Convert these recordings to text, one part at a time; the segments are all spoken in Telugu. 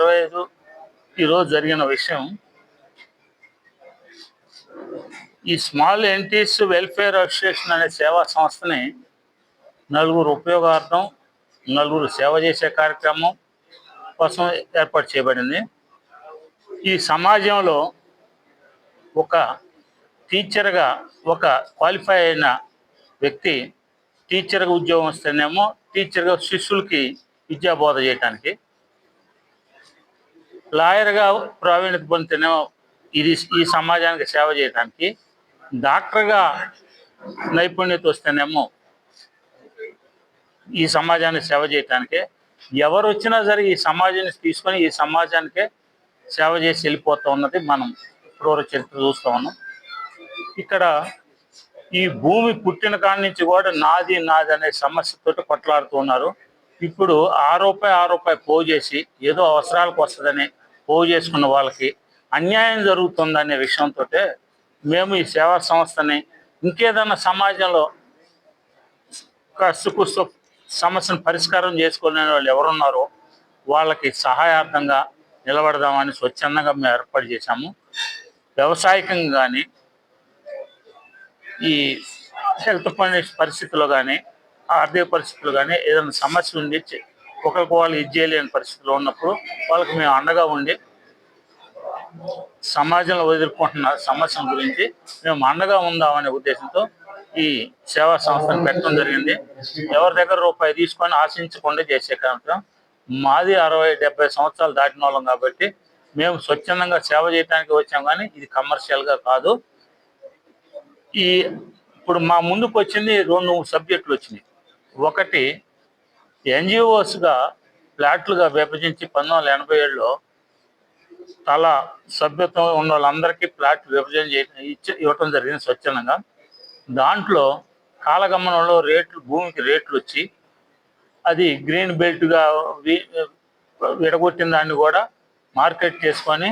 ఇరవై ఐదు ఈరోజు జరిగిన విషయం. ఈ స్మాల్ ఎంటీస్ వెల్ఫేర్ అసోసియేషన్ అనే సేవా సంస్థని నలుగురు ఉపయోగార్థం నలుగురు సేవ చేసే కార్యక్రమం కోసం ఏర్పాటు చేయబడింది. ఈ సమాజంలో ఒక టీచర్గా ఒక క్వాలిఫై అయిన వ్యక్తి టీచర్గా ఉద్యోగం వస్తేనేమో టీచర్గా శిష్యులకి విద్యాబోధ చేయటానికి లాయర్గా ప్రావీణ్యత పొందితేనేమో ఇది ఈ సమాజానికి సేవ చేయడానికి డాక్టర్గా నైపుణ్యత వస్తేనేమో ఈ సమాజానికి సేవ చేయటానికి ఎవరు వచ్చినా సరే ఈ సమాజాన్ని తీసుకొని ఈ సమాజానికే సేవ చేసి వెళ్ళిపోతూ ఉన్నది మనం క్రూర చరిత్ర చూస్తూ ఉన్నాం. ఇక్కడ ఈ భూమి పుట్టిన కాడి నుంచి కూడా నాది నాది అనే సమస్యతో కొట్లాడుతున్నారు ఇప్పుడు ఆ రూపాయి ఆ రూపాయి పోజేసి ఏదో అవసరాలకు వస్తుందని పోగు చేసుకున్న వాళ్ళకి అన్యాయం జరుగుతుందనే విషయంతో మేము ఈ సేవా సంస్థని ఇంకేదన్నా సమాజంలో కసుకుసు సమస్యను పరిష్కారం చేసుకునే వాళ్ళు ఎవరున్నారో వాళ్ళకి సహాయార్థంగా నిలబడదామని స్వచ్ఛందంగా మేము ఏర్పాటు చేశాము. వ్యవసాయకంగా కానీ ఈ హెల్త్ పరిస్థితుల్లో కానీ ఆర్థిక పరిస్థితులు కానీ ఏదైనా సమస్య ఉండి ఒకరికి వాళ్ళు ఇది చేయలేని పరిస్థితిలో ఉన్నప్పుడు వాళ్ళకి మేము అండగా ఉండి సమాజంలో ఎదుర్కొంటున్న సమస్యల గురించి మేము అండగా ఉందామనే ఉద్దేశంతో ఈ సేవా సంస్థను పెట్టడం జరిగింది. ఎవరి దగ్గర రూపాయి తీసుకొని ఆశించకుండా చేసే కార్యక్రమం. మాది అరవై డెబ్బై సంవత్సరాలు దాటిన వాళ్ళం కాబట్టి మేము స్వచ్ఛందంగా సేవ చేయడానికి వచ్చాం కానీ ఇది కమర్షియల్గా కాదు. ఈ ఇప్పుడు మా ముందుకు వచ్చింది రెండు సబ్జెక్టులు వచ్చినాయి. ఒకటి ఎన్జిఓస్గా ఫ్లాట్లుగా విభజించి పంతొమ్మిది వందల ఎనభై ఏడులో తల సభ్యత్వం ఉన్న వాళ్ళందరికీ ఫ్లాట్ విభజన ఇచ్చి ఇవ్వటం జరిగింది స్వచ్ఛందంగా. దాంట్లో కాలగమనంలో రేట్లు భూమికి రేట్లు వచ్చి అది గ్రీన్ బెల్ట్గా విడగొట్టిన దాన్ని కూడా మార్కెట్ చేసుకొని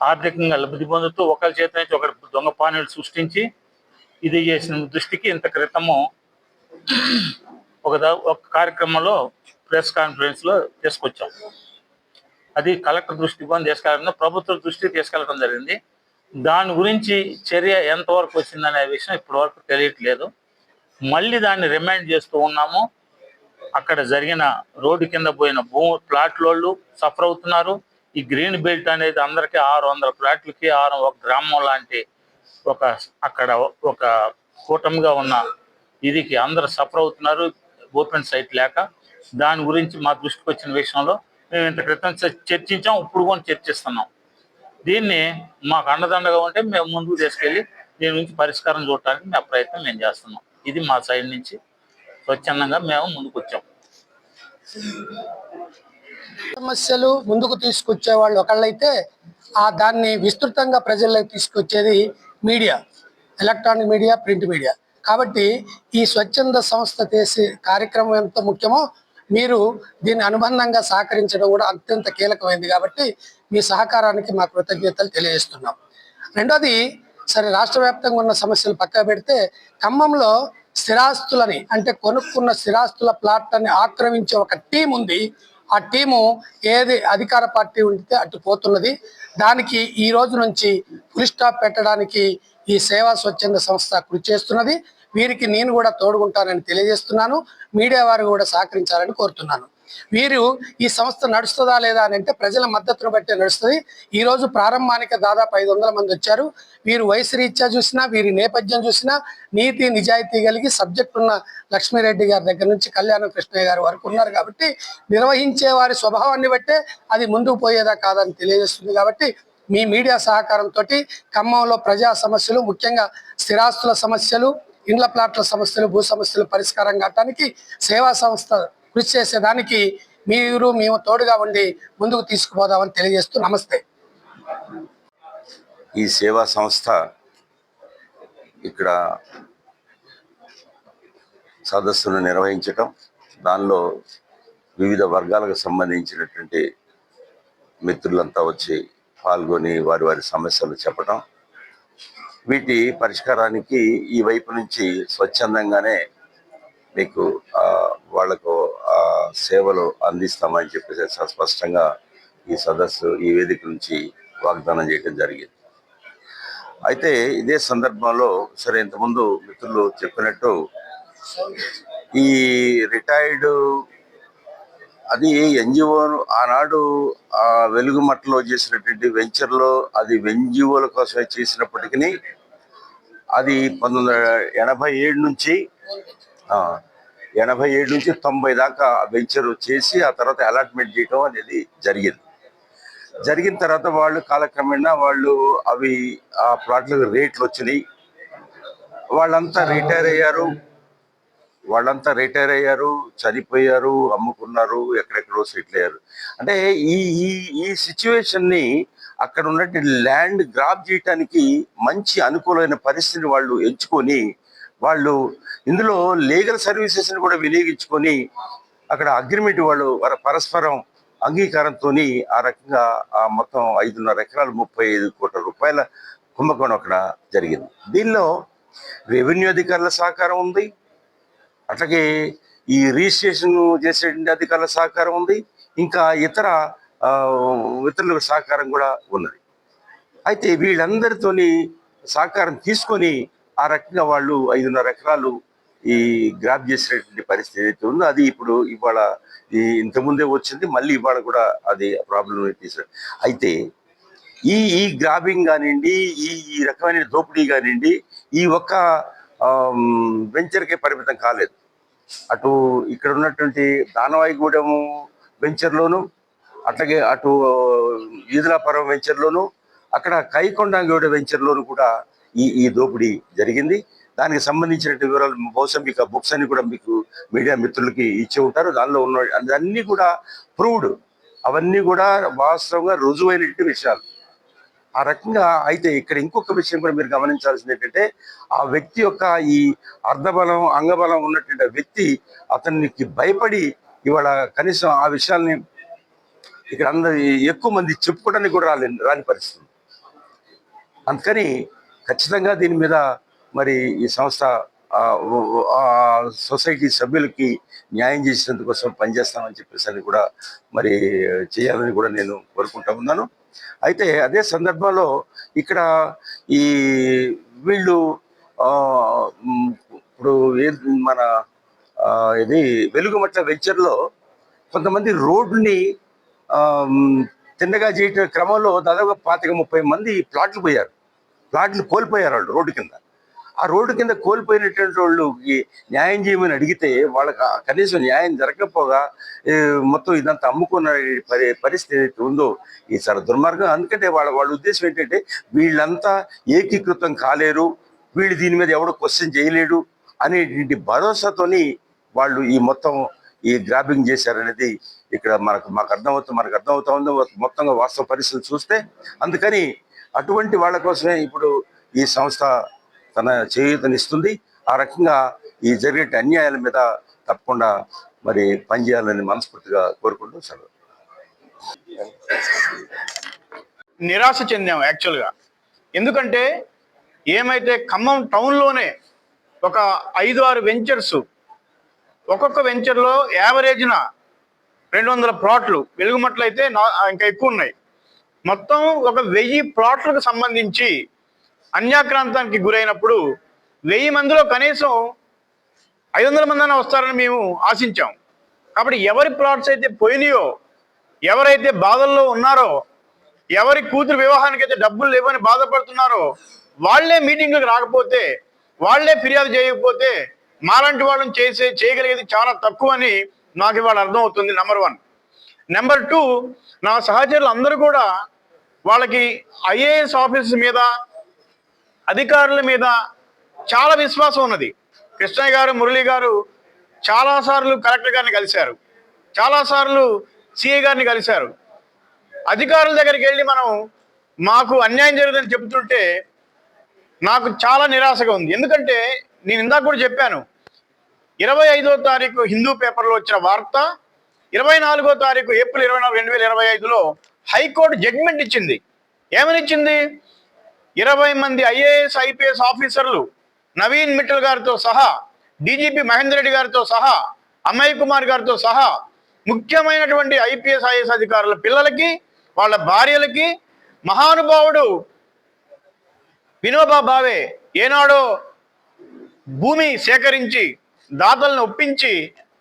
ఆర్థికంగా లబ్ధి పొందుతూ ఒకరి చేత నుంచి ఒకరి దొంగ పానీలు సృష్టించి ఇది చేసిన దృష్టికి ఇంత క్రితము ఒక ఒక కార్యక్రమంలో ప్రెస్ కాన్ఫరెన్స్లో తీసుకొచ్చాం. అది కలెక్టర్ దృష్టికి తీసుకెళ్ళడం ప్రభుత్వ దృష్టికి తీసుకెళ్ళడం జరిగింది. దాని గురించి చర్య ఎంతవరకు వచ్చిందనే విషయం ఇప్పటివరకు తెలియట్లేదు. మళ్ళీ దాన్ని రిమైండ్ చేస్తూ ఉన్నాము. అక్కడ జరిగిన రోడ్డు కింద పోయిన భూ ప్లాట్లోళ్ళు సఫర్ అవుతున్నారు. ఈ గ్రీన్ బెల్ట్ అనేది అందరికీ ఆరు వందల ప్లాట్లకి ఆరు ఒక గ్రామం లాంటి ఒక అక్కడ ఒక కూటమిగా ఉన్న ఇదికి అందరు సఫర్ అవుతున్నారు. ఓపెన్ సైట్ లేక దాని గురించి మా దృష్టికి వచ్చిన విషయంలో మేము ఇంత క్రితం చర్చించాం ఇప్పుడు కూడా చర్చిస్తున్నాం. దీన్ని మాకు అండదండగా ఉంటే మేము ముందుకు తీసుకెళ్ళి దీని నుంచి పరిష్కారం చూడటానికి మా ప్రయత్నం మేము చేస్తున్నాం. ఇది మా సైడ్ నుంచి స్వచ్ఛందంగా మేము ముందుకు వచ్చాం. సమస్యలు ముందుకు తీసుకొచ్చే వాళ్ళు ఒకళ్ళైతే ఆ దాన్ని విస్తృతంగా ప్రజల్లోకి తీసుకొచ్చేది media electronic media print media. కాబట్టి ఈ స్వచ్ఛంద సంస్థ చేసే కార్యక్రమం ఎంత ముఖ్యమో మీరు దీని అనుబంధంగా సహకరించడం కూడా అత్యంత కీలకమైంది కాబట్టి మీ సహకారానికి మా కృతజ్ఞతలు తెలియజేస్తున్నాం. రెండోది సరే రాష్ట్ర వ్యాప్తంగా ఉన్న సమస్యలు పక్క పెడితే ఖమ్మంలో స్థిరాస్తులని అంటే కొనుక్కున్న స్థిరాస్తుల ప్లాట్లని ఆక్రమించే ఒక టీం ఉంది. ఆ టీము ఏది అధికార పార్టీ ఉంటే అటు పోతున్నది. దానికి ఈ రోజు నుంచి ఫుల్ స్టాప్ పెట్టడానికి ఈ సేవా స్వచ్ఛంద సంస్థ కృషి చేస్తున్నది. వీరికి నేను కూడా తోడుకుంటానని తెలియజేస్తున్నాను. మీడియా వారు కూడా సహకరించాలని కోరుతున్నాను. వీరు ఈ సంస్థ నడుస్తుందా లేదా అని అంటే ప్రజల మద్దతును బట్టి నడుస్తుంది. ఈ రోజు ప్రారంభానికి దాదాపు ఐదు వందల మంది వచ్చారు. వీరు వయసు రీత్యా చూసినా వీరి నేపథ్యం చూసినా నీతి నిజాయితీ కలిగి సబ్జెక్ట్ ఉన్న లక్ష్మీరెడ్డి గారి దగ్గర నుంచి కళ్యాణ కృష్ణయ్య గారి వరకు ఉన్నారు కాబట్టి నిర్వహించే వారి స్వభావాన్ని బట్టే అది ముందుకు పోయేదా కాదని తెలియజేస్తుంది కాబట్టి మీ మీడియా సహకారంతో ఖమ్మంలో ప్రజా సమస్యలు ముఖ్యంగా స్థిరాస్తుల సమస్యలు ఇండ్ల ప్లాట్ల సమస్యలు భూ సమస్యలు పరిష్కారం కావడానికి సేవా సంస్థ కృషి చేసేదానికి మీరు మేము తోడుగా ఉండి ముందుకు తీసుకుపోదామని తెలియజేస్తూ నమస్తే. ఈ సేవా సంస్థ ఇక్కడ సదస్సును నిర్వహించటం దానిలో వివిధ వర్గాలకు సంబంధించినటువంటి మిత్రులంతా వచ్చి పాల్గొని వారి వారి సమస్యలు చెప్పటం వీటి పరిష్కారానికి ఈ వైపు నుంచి స్వచ్ఛందంగానే మీకు వాళ్ళకు సేవలు అందిస్తామని చెప్పేసి స్పష్టంగా ఈ సదస్సు ఈ వేదిక నుంచి వాగ్దానం చేయడం జరిగింది. అయితే ఇదే సందర్భంలో సరే ఇంతకుముందు మిత్రులు చెప్పినట్టు ఈ రిటైర్డ్ అది ఎన్జిఓ ఆనాడు ఆ వెలుగు మట్టలో చేసినటువంటి వెంచర్లో అది ఎన్జిఓల కోసమే చేసినప్పటికీ అది పంతొమ్మిది వందల ఎనభై ఏడు నుంచి ఎనభై ఏడు నుంచి తొంభై దాకా వెంచర్ చేసి ఆ తర్వాత అలాట్మెంట్ చేయటం అనేది జరిగింది. జరిగిన తర్వాత వాళ్ళు కాలక్రమేణా వాళ్ళు అవి ఆ ప్లాట్లకు రేట్లు వచ్చినాయి. వాళ్ళంతా రిటైర్ అయ్యారు. వాళ్ళంతా రిటైర్ అయ్యారు చనిపోయారు అమ్ముకున్నారు ఎక్కడెక్కడో సెటిల్ అయ్యారు. అంటే ఈ ఈ ఈ సిచ్యువేషన్ని అక్కడ ఉన్నట్టు ల్యాండ్ గ్రాప్ చేయటానికి మంచి అనుకూలమైన పరిస్థితిని వాళ్ళు ఎంచుకొని వాళ్ళు ఇందులో లీగల్ సర్వీసెస్ని కూడా వినియోగించుకొని అక్కడ అగ్రిమెంట్ వాళ్ళు వారి పరస్పరం అంగీకారంతో ఆ రకంగా ఆ మొత్తం ఐదున్నర ఎకరాలు ముప్పై ఐదు కోట్ల రూపాయల కుంభకోణం అక్కడ జరిగింది. దీనిలో రెవెన్యూ అధికారుల సహకారం ఉంది. అట్లాగే ఈ రిజిస్ట్రేషన్ చేసేటువంటి అధికారుల సహకారం ఉంది. ఇంకా ఇతర ఆ, ఇతరుల సహకారం కూడా ఉన్నది. అయితే వీళ్ళందరితోని సహకారం తీసుకొని ఆ రకంగా వాళ్ళు ఐదున్నర ఎకరాలు ఈ గ్రాప్ చేసినటువంటి పరిస్థితి ఏదైతే ఉందో అది ఇప్పుడు ఇవాళ ఈ ఇంతకుముందే వచ్చింది మళ్ళీ ఇవాళ కూడా అది ప్రాబ్లం తీసాడు అయితే ఈ ఈ గ్రాబింగ్ కానివ్వండి ఈ ఈ రకమైన దోపిడీ కానివ్వండి ఈ ఒక్క వెంచర్కే పరిమితం కాలేదు. అటు ఇక్కడ ఉన్నటువంటి దానవాయిగూడెము వెంచర్లోను అట్లాగే అటు ఈదులాపురం వెంచర్లోను అక్కడ కైకొండంగూడ వెంచర్లోను కూడా ఈ ఈ దోపిడీ జరిగింది. దానికి సంబంధించిన వివరాలు బహుశా మీకు బుక్స్ అన్ని కూడా మీకు మీడియా మిత్రులకి ఇచ్చి ఉంటారు. దానిలో ఉన్న అన్నీ కూడా ప్రూవ్డ్. అవన్నీ కూడా వాస్తవంగా రుజువైనటువంటి విషయాలు. ఆ రకంగా అయితే ఇక్కడ ఇంకొక విషయం కూడా మీరు గమనించాల్సింది ఏంటంటే ఆ వ్యక్తి యొక్క ఈ అర్ధబలం అంగబలం ఉన్నటువంటి వ్యక్తి అతనికి భయపడి ఇవాళ కనీసం ఆ విషయాల్ని ఇక్కడ అందరి ఎక్కువ మంది చెప్పుకోవడానికి కూడా రాలే రాని పరిస్థితి. అందుకని ఖచ్చితంగా దీని మీద మరి ఈ సంస్థ సొసైటీ సభ్యులకి న్యాయం చేసినందుకోసం పనిచేస్తామని చెప్పేసి అని కూడా మరి చేయాలని కూడా నేను కోరుకుంటా ఉన్నాను. అయితే అదే సందర్భంలో ఇక్కడ ఈ వీళ్ళు ఇప్పుడు ఏ- మన ఇది వెలుగుమట్ల వెంచర్లో కొంతమంది రోడ్ని తిన్నగా చేయటం క్రమంలో దాదాపు పాతిక ముప్పై మంది ప్లాట్లు పోయారు. ప్లాట్లు కోల్పోయారు వాళ్ళు రోడ్డు కింద. ఆ రోడ్డు కింద కోల్పోయినటువంటి వాళ్ళకి న్యాయం చేయమని అడిగితే వాళ్ళకి కనీసం న్యాయం జరగకపోగా మొత్తం ఇదంతా అమ్ముకున్న పరి పరిస్థితి ఏదైతే ఉందో ఈ చాలా దుర్మార్గం. అందుకంటే వాళ్ళ వాళ్ళ ఉద్దేశం ఏంటంటే వీళ్ళంతా ఏకీకృతం కాలేరు వీళ్ళు దీని మీద ఎవడో క్వశ్చన్ చేయలేడు అనేటువంటి భరోసాతోని వాళ్ళు ఈ మొత్తం ఈ గ్రాబింగ్ చేశారనేది ఇక్కడ మనకు మాకు అర్థమవుతుంది మనకు అర్థమవుతా ఉందో. మొత్తంగా వాస్తవ పరిస్థితులు చూస్తే అందుకని అటువంటి వాళ్ళ కోసమే ఇప్పుడు ఈ సంస్థ తన చేయూతనిస్తుంది. ఆ రకంగా ఈ జరిగే అన్యాయాల మీద తప్పకుండా మరి పనిచేయాలని మనస్ఫూర్తిగా కోరుకుంటూ సెలవు. నిరాశ చెందాం యాక్చువల్గా. ఎందుకంటే ఏమైతే ఖమ్మం టౌన్లోనే ఒక ఐదు ఆరు వెంచర్సు ఒక్కొక్క వెంచర్లో యావరేజ్న రెండు వందల ప్లాట్లు వెలుగుమట్లు అయితే నా- ఇంకా ఎక్కువ ఉన్నాయి మొత్తం ఒక వెయ్యి ప్లాట్లకు సంబంధించి అన్యాక్రాంతానికి గురైనప్పుడు వెయ్యి మందిలో కనీసం ఐదు వందల మంది వస్తారని మేము ఆశించాం. కాబట్టి ఎవరి ప్లాట్స్ అయితే పోయినాయో ఎవరైతే బాధల్లో ఉన్నారో ఎవరి కూతురు వివాహానికి అయితే డబ్బులు లేవని బాధపడుతున్నారో వాళ్ళే మీటింగ్లకు రాకపోతే వాళ్ళే ఫిర్యాదు చేయకపోతే మాలాంటి వాళ్ళని చేసే చేయగలిగేది చాలా తక్కువ అని నాకు ఇవాళ అర్థమవుతుంది నెంబర్ వన్ నెంబర్ టూ నా సహచరులు అందరూ కూడా వాళ్ళకి ఐఏఎస్ ఆఫీసర్ మీద అధికారుల మీద చాలా విశ్వాసం ఉన్నది. కృష్ణయ్య గారు మురళి గారు చాలాసార్లు కలెక్టర్ గారిని కలిశారు. చాలాసార్లు సిఐ గారిని కలిశారు. అధికారుల దగ్గరికి వెళ్ళి మనం మాకు అన్యాయం జరుగుతుందని చెబుతుంటే నాకు చాలా నిరాశగా ఉంది. ఎందుకంటే నేను ఇందాక కూడా చెప్పాను. ఇరవై ఐదో తారీఖు హిందూ పేపర్లో వచ్చిన వార్త ఇరవై నాలుగో తారీఖు ఏప్రిల్ ఇరవై నాలుగు రెండు వేల ఇరవై ఐదులో హైకోర్టు జడ్జిమెంట్ ఇచ్చింది. ఏమనిచ్చింది? ఇరవై మంది ఐఏఎస్ ఐపీఎస్ ఆఫీసర్లు నవీన్ మిట్టల్ గారితో సహా డీజీపీ మహేందర్ రెడ్డి గారితో సహా అమయ్ కుమార్ గారితో సహా ముఖ్యమైనటువంటి ఐపీఎస్ ఐఏఎస్ అధికారుల పిల్లలకి వాళ్ళ భార్యలకి మహానుభావుడు వినోబా భావే ఏనాడో భూమి సేకరించి దాతలను ఒప్పించి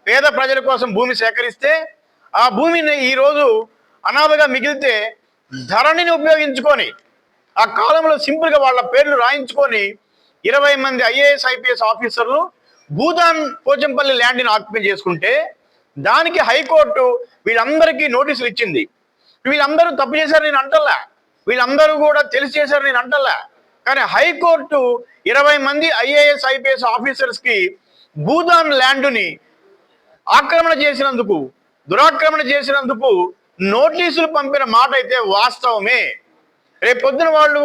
పేద ప్రజల కోసం భూమి సేకరిస్తే ఆ భూమిని ఈరోజు అనాథగా మిగిలితే ధరణిని ఉపయోగించుకొని ఆ కాలంలో సింపుల్గా వాళ్ళ పేర్లు రాయించుకొని ఇరవై మంది ఐఏఎస్ ఐపీఎస్ ఆఫీసర్లు భూదాన్ పోచంపల్లి ల్యాండ్ని ఆక్యుపై చేసుకుంటే దానికి హైకోర్టు వీళ్ళందరికీ నోటీసులు ఇచ్చింది. వీళ్ళందరూ తప్పు చేశారు నేను అంటల్లా. వీళ్ళందరూ కూడా తెలిసి చేశారు నేను అంటల్లా. కానీ హైకోర్టు ఇరవై మంది ఐఏఎస్ ఐపీఎస్ ఆఫీసర్స్కి భూదాన్ ల్యాండ్ని ఆక్రమణ చేసినందుకు దురాక్రమణ చేసినందుకు నోటీసులు పంపిన మాట అయితే వాస్తవమే. రేపు పొద్దున వాళ్ళు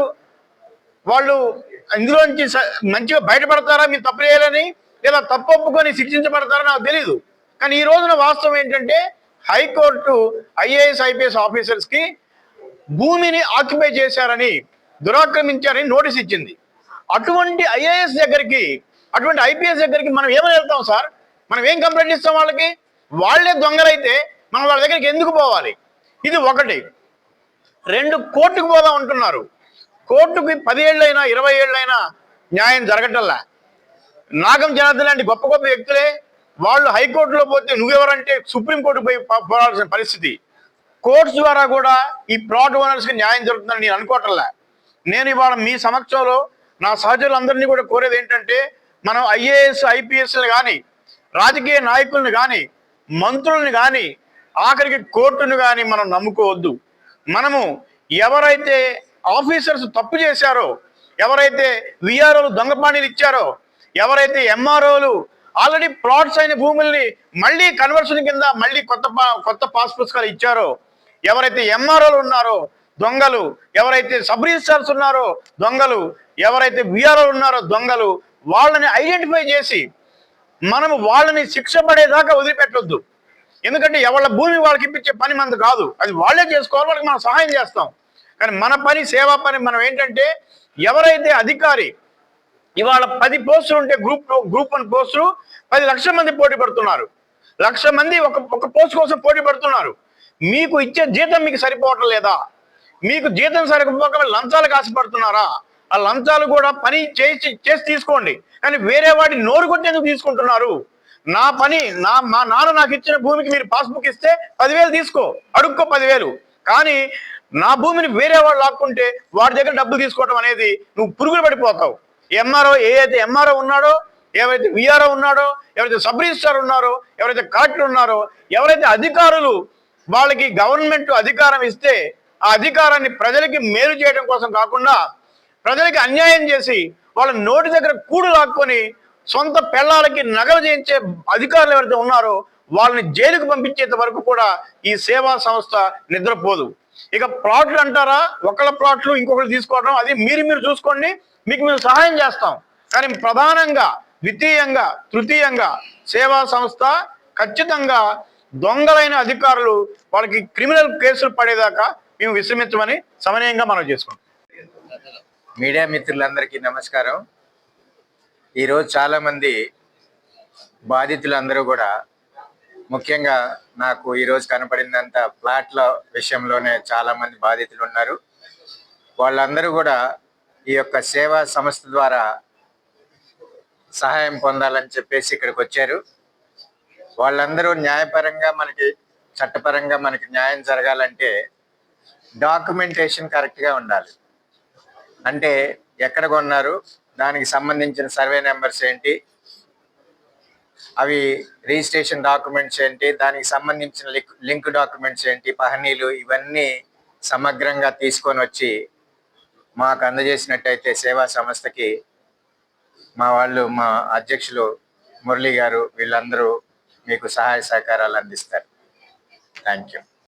వాళ్ళు ఇందులోంచి మంచిగా బయటపడతారా? మీరు తప్పు చేయాలని లేదా తప్పు ఒప్పుకొని శిక్షించబడతారా నాకు తెలియదు కానీ ఈ రోజున వాస్తవం ఏంటంటే హైకోర్టు ఐఏఎస్ ఐపీఎస్ ఆఫీసర్స్కి భూమిని ఆక్యుపై చేశారని దురాక్రమించారని నోటీస్ ఇచ్చింది. అటువంటి ఐఏఎస్ దగ్గరికి అటువంటి ఐపీఎస్ దగ్గరికి మనం ఏమని వెళ్తాం సార్? మనం ఏం కంప్లైంట్ ఇస్తాం వాళ్ళకి? వాళ్ళే దొంగలైతే మనం వాళ్ళ దగ్గరికి ఎందుకు పోవాలి? ఇది ఒకటి. రెండు కోర్టుకు పోదాం అంటున్నారు. కోర్టుకి పది ఏళ్ళైనా ఇరవై ఏళ్ళైనా న్యాయం జరగటల్లా నాగం జనార్దన్ లాంటి గొప్ప గొప్ప వ్యక్తులే వాళ్ళు హైకోర్టులో పోతే నువ్వెవరంటే సుప్రీంకోర్టు పోయి పో- పోరాల్సిన పరిస్థితి. కోర్ట్స్ ద్వారా కూడా ఈ ప్లాట్ ఓనర్స్కి న్యాయం జరుగుతుందని నేను అనుకోవటంలే? నేను ఇవాళ మీ సమక్షంలో నా సహచరులందరినీ కూడా కోరేది ఏంటంటే మనం ఐఏఎస్ ఐపీఎస్ని కానీ రాజకీయ నాయకుల్ని కానీ మంత్రుల్ని కానీ ఆఖరికి కోర్టును కానీ మనం నమ్ముకోవద్దు. మనము ఎవరైతే ఆఫీసర్స్ తప్పు చేశారో ఎవరైతే విఆర్ఓలు దొంగపాణీలు ఇచ్చారో ఎవరైతే ఎంఆర్ఓలు ఆల్రెడీ ప్లాట్స్ అయిన భూముల్ని మళ్ళీ కన్వర్షన్ కింద మళ్ళీ కొత్త పా- కొత్త పాస్ పుస్తకాలు ఇచ్చారో ఎవరైతే ఎంఆర్ఓలు ఉన్నారో దొంగలు. ఎవరైతే సబ్ రిజిస్ట్రార్స్ ఉన్నారో దొంగలు ఎవరైతే విఆర్ఓ ఉన్నారో దొంగలు వాళ్ళని ఐడెంటిఫై చేసి మనము వాళ్ళని శిక్ష పడేదాకా వదిలిపెట్టొద్దు. ఎందుకంటే ఎవళ్ళ భూమి వాళ్ళకి ఇప్పించే పని మనది కాదు. అది వాళ్ళే చేసుకోవాలి వాళ్ళకి మనం సహాయం చేస్తాం. కానీ మన పని సేవా పని మనం ఏంటంటే ఎవరైతే అధికారి ఇవాళ పది పోస్టులు ఉంటే గ్రూప్ గ్రూప్ వన్ పోస్టులు పది లక్షల మంది పోటీ పడుతున్నారు. లక్ష మంది ఒక ఒక పోస్ట్ కోసం పోటీ పడుతున్నారు. మీకు ఇచ్చే జీతం మీకు సరిపోవటం లేదా? మీకు జీతం సరిపోక లంచాలు కాసిపడుతున్నారా? ఆ లంచాలు కూడా పని చేసి చేసి తీసుకోండి. కానీ వేరే వాడి నోరు కొట్టేందుకు తీసుకుంటున్నారు? నా పని నా మా నాన్న నాకు ఇచ్చిన భూమికి మీరు పాస్బుక్ ఇస్తే పదివేలు తీసుకో. అడుక్కో పదివేలు. కానీ నా భూమిని వేరే వాళ్ళు లాక్కుంటే వాడి దగ్గర డబ్బులు తీసుకోవడం అనేది నువ్వు పురుగులు పడిపోతావు. ఎంఆర్ఓ ఏ అయితే ఎంఆర్ఓ ఉన్నాడో ఏవైతే విఆర్ఓ ఉన్నాడో ఎవరైతే సబ్ రిజిస్టార్ ఉన్నారో ఎవరైతే కలెక్టర్ ఉన్నారో ఎవరైతే అధికారులు వాళ్ళకి గవర్నమెంట్ అధికారం ఇస్తే ఆ అధికారాన్ని ప్రజలకి మేలు చేయడం కోసం కాకుండా ప్రజలకి అన్యాయం చేసి వాళ్ళ నోటి దగ్గర కూడు లాక్కొని సొంత పెళ్ళాలకి నగలు చేయించే అధికారులు ఎవరైతే ఉన్నారో వాళ్ళని జైలుకు పంపించేంత వరకు కూడా ఈ సేవా సంస్థ నిద్రపోదు. ఇక ప్లాట్లు అంటారా? ఒకళ్ళ ప్లాట్లు ఇంకొకరు తీసుకోవడం అది మీరు మీరు చూసుకోండి మీకు మేము సహాయం చేస్తాం. కానీ ప్రధానంగా ద్వితీయంగా తృతీయంగా సేవా సంస్థ ఖచ్చితంగా దొంగలైన అధికారులు వాళ్ళకి క్రిమినల్ కేసులు పడేదాకా మేము విశ్రమించమని సమనీయంగా మనం చేసుకుంటాం. మీడియా మిత్రులందరికీ నమస్కారం. ఈరోజు చాలామంది బాధితులందరూ కూడా ముఖ్యంగా నాకు ఈరోజు కనపడినంత ప్లాట్ల విషయంలోనే చాలామంది బాధితులు ఉన్నారు. వాళ్ళందరూ కూడా ఈ యొక్క సేవా సంస్థ ద్వారా సహాయం పొందాలని చెప్పేసి ఇక్కడికి వచ్చారు. వాళ్ళందరూ న్యాయపరంగా మనకి చట్టపరంగా మనకి న్యాయం జరగాలంటే డాక్యుమెంటేషన్ కరెక్ట్గా ఉండాలి. అంటే ఎక్కడ కొన్నారు దానికి సంబంధించిన సర్వే నెంబర్స్ ఏంటి అవి రిజిస్ట్రేషన్ డాక్యుమెంట్స్ ఏంటి దానికి సంబంధించిన లింక్ లింక్ డాక్యుమెంట్స్ ఏంటి పహనీలు ఇవన్నీ సమగ్రంగా తీసుకొని వచ్చి మాకు అందజేసినట్టయితే సేవా సంస్థకి మా వాళ్ళు మా అధ్యక్షులు మురళి గారు వీళ్ళందరూ మీకు సహాయ సహకారాలు అందిస్తారు. Thank you